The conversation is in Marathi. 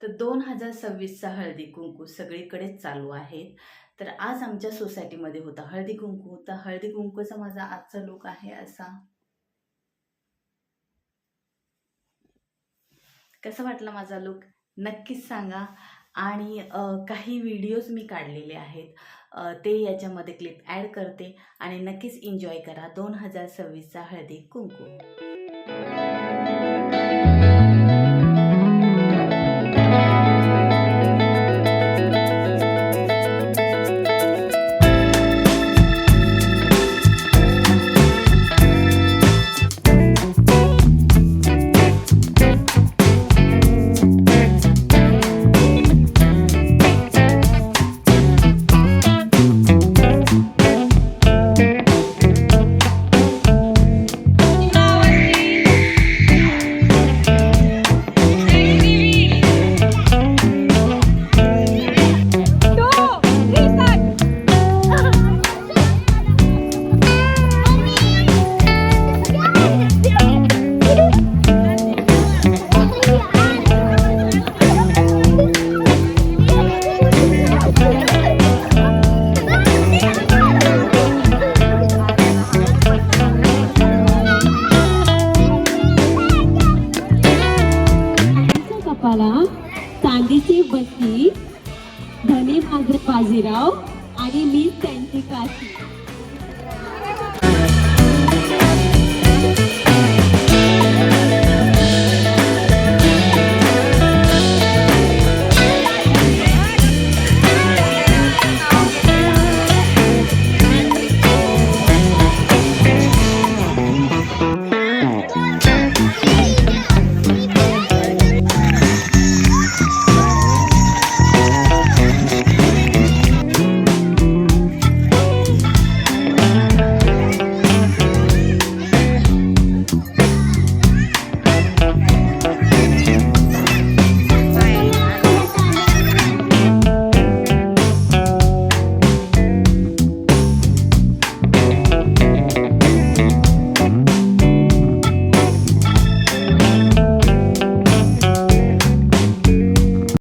तर दोन हजार सव्वीसचा हळदी कुंकू सगळीकडेच चालू आहेत तर आज आमच्या सोसायटीमध्ये होता हळदी कुंकू. तर हळदी कुंकूचा माझा आजचा लुक आहे असा. कसा वाटला माझा लुक नक्कीच सांगा. आणि काही व्हिडिओज मी काढलेले आहेत. ते याच्यामध्ये क्लिप ॲड करते. आणि नक्कीच एन्जॉय करा दोन हजार सव्वीसचा हळदी कुंकू. त्यांच्या चांदीची बत्ती धनी माझे बाजीराव आणि मी त्यांची काशी